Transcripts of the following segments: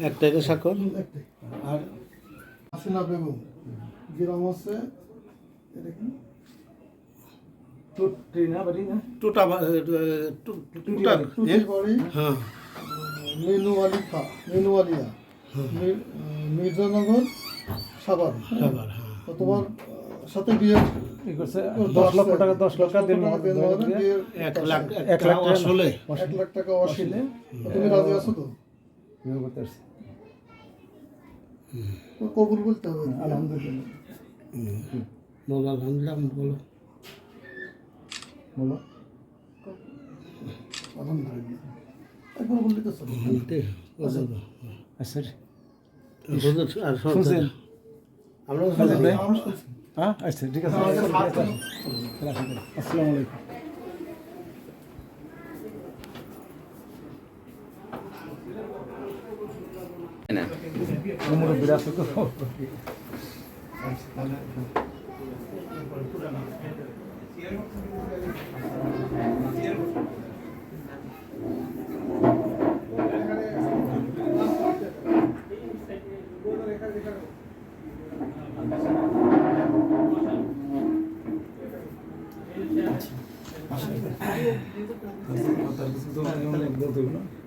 একটাই তো স্বাক্ষর একটাই আর হাসিনা বেগম গ্রাম হচ্ছে এটা কি? টুটা টুটি হ্যাঁ। খা মির্জানগর সাবান আবার হ্যাঁ। তো তোমার সাথে বিয়ে করছে? দশ লক্ষ টাকা দশ লক্ষ টাকা এক লাখ এক লাখ টাকা আসলে এক লাখ টাকা অশিলে তো তুমি রাজি আছো তো? করতে তো কবুল বলতে হবে। আলহামদুলিল্লাহ। বলো আলহামদুলিল্লাহ বলো। বলো। আলহামদুলিল্লাহ। বলো। আচ্ছা। বলো? আমরা। হ্যাঁ আচ্ছা ঠিক আছে। আসসালামু আলাইকুম। উমর বিরাট তো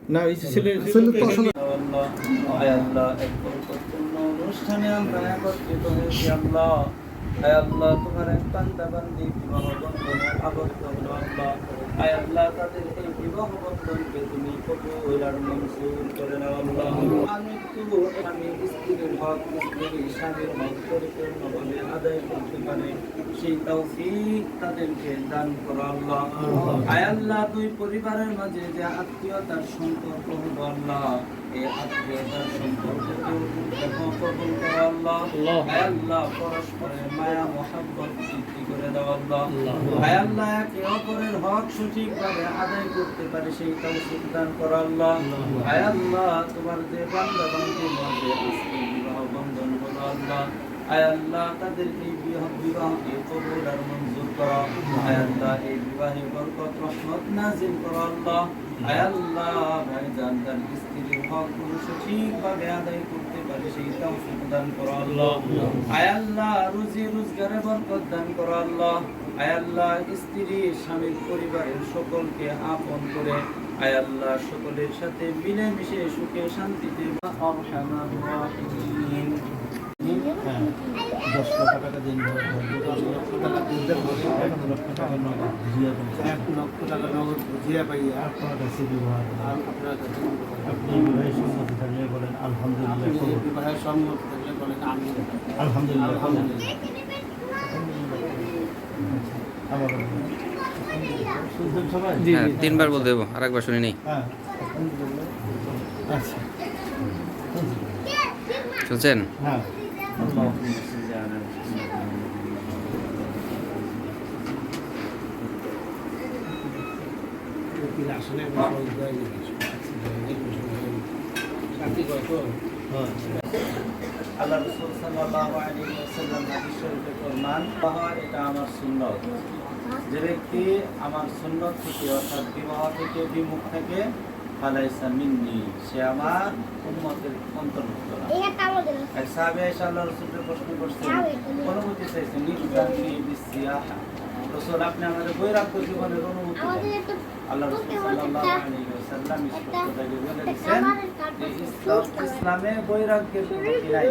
না এই ছেলে ছেলে তো আসলে আল্লাহ অনুষ্ঠানে আমরা একত্রিত হয়েছি আল্লাহ। আল্লাহ তোমার এক বান্দা বান্দি বিবাহ বন্ধনে আবদ্ধ হলো আল্লাহ। আয় আল্লাহ তাদের এই বিবাহ বন্ধনকে তুমি কবুল আর মঞ্জুর করে নাও আল্লাহ। আমি তো আমি স্ত্রীর হক স্ত্রী স্বামীর হক পরিপূর্ণভাবে আদায় করতে পারে। সেই তৌফিক তাদেরকে দান করো আল্লাহ। আয় আল্লাহ দুই পরিবারের মাঝে যে আত্মীয়তার সম্পর্ক হলো আল্লাহ এই আত্মীয়তার সম্পর্ককেও কবুল করো আল্লাহ। আয় আল্লাহ পরস্পরের মায়া মহাব্বত বৃদ্ধি করে দাও আল্লাহ। আয় আল্লাহ একে অপরের হক সঠিকভাবে আদায় করতে পারে সেই তৌফিক দান করো আল্লাহ। আয় আল্লাহ তোমার যে বান্দা বান্দির মাঝে আজকে বিবাহ বন্ধন হলো আল্লাহ। আয় আল্লাহ তাদের এই বিবাহ বিবাহকে কবুল আর মঞ্জুর করো। আয় আল্লাহ এই বিবাহে বরকত রহমত নাজিল করো আল্লাহ। আয় আল্লাহ ভাইজান তার স্ত্রীর হকগুলো সঠিকভাবে আদায় করতে পারে সেই তৌফিক দান করো আল্লাহ। আয় আল্লাহ রুজি রোজগারে বরকত দান করো আল্লাহ। আয় আল্লাহ স্ত্রী স্বামীর পরিবারের সকলকে আপন করে। আয় আল্লাহ সকলের সাথে মিলেমিশে সুখে শান্তিতে আরহামার দশ লক্ষ টাকা দিন দশ লক্ষ টাকা দিতে হবে এক লক্ষ টাকা নগদ দেবো এক লক্ষ টাকা নগদ পাইয়া আপনার কাছে আপনি সম্মতি থাকলে বলেন আলহামদুলিল্লাহ আপনি বিবাহের সম্মত থাকলে বলেন আমি আলহামদুলিল্লাহ। হ্যাঁ তিনবার বলতে দেবো আর একবার শুনি নেই। হ্যাঁ। আচ্ছা। শুনছেন? হ্যাঁ? আল্লাহ রাসূল সাল্লাল্লাহু আলাইহি ওয়াসাল্লাম হাদিস শরীফে ফরমান এটা আমার সুন্নত। যে ব্যক্তি আমার সুন্নত থেকে অর্থাৎ বিবাহ থেকে বিমুখ থেকে ফালাইসা মিন্নি সে আমার উম্মতের অন্তর্ভুক্ত না। এক সাহাবে আল্লাহ প্রশ্ন অনুমতি চাইছেন নির্জানি বিসিয়াহা। রসুল আপনি আমাদের বৈরাগ্য জীবনের অনুমতি আল্লাহ রসুল সাল্লাল্লাহু আলাইহি ওয়াসাল্লাম স্পষ্টভাবে বলে দিয়েছেন ইসলাম বৈরাগ্যের কোনো নাই।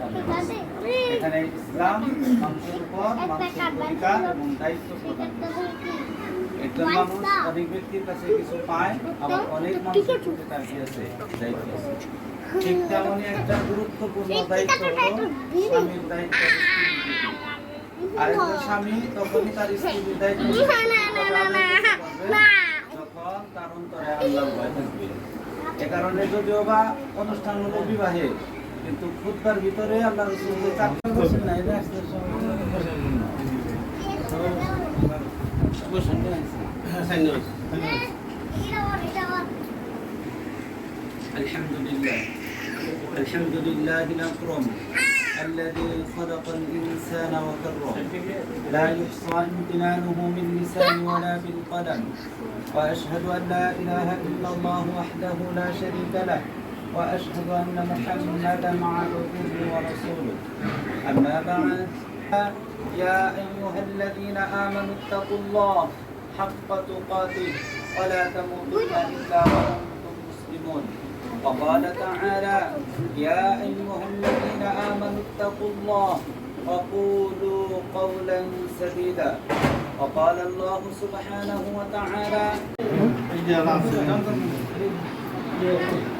এখানে ইসলাম মানুষের উপর মানুষের অধিকার এবং দায়িত্ব প্রদান। একজন মানুষ অনেক ব্যক্তির কাছে কিছু পায় আবার অনেক মানুষের প্রতি তার কি আছে? দায়িত্ব আছে। ঠিক তেমনই একটা গুরুত্বপূর্ণ দায়িত্ব হলো স্বামীর দায়িত্ব। প্রতি। আরেকজন স্বামী তখনই তার স্ত্রীর দায়িত্ব যখন তার অন্তরে আল্লাহর ভয় থাকবে। এ কারণে যদিও বা অনুষ্ঠান হলো বিবাহে الحمد لله الحمد لله الأكرم الذي خلق الإنسان وكرم لا يحصى امتنانه من لسان ولا بالقلم وأشهد أن لا إله إلا الله وحده لا شريك له وأشهد أن محمدا عبده ورسوله. أما بعد يا أيها الذين آمنوا اتقوا الله حق تقاته ولا تموتن إلا وأنتم مسلمون. وقال تعالى يا أيها الذين آمنوا اتقوا الله وقولوا قولا سديدا. وقال الله سبحانه وتعالى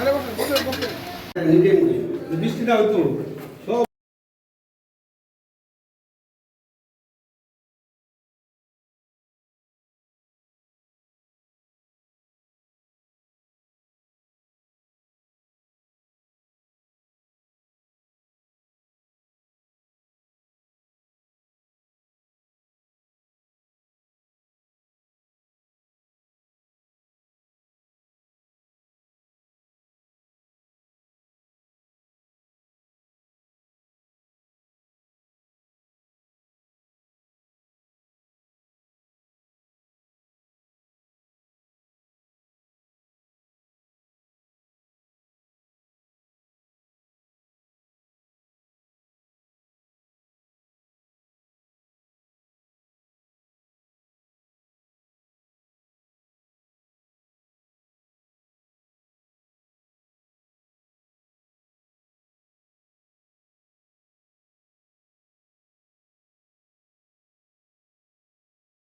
আছে বৃষ্টিটা হয়তো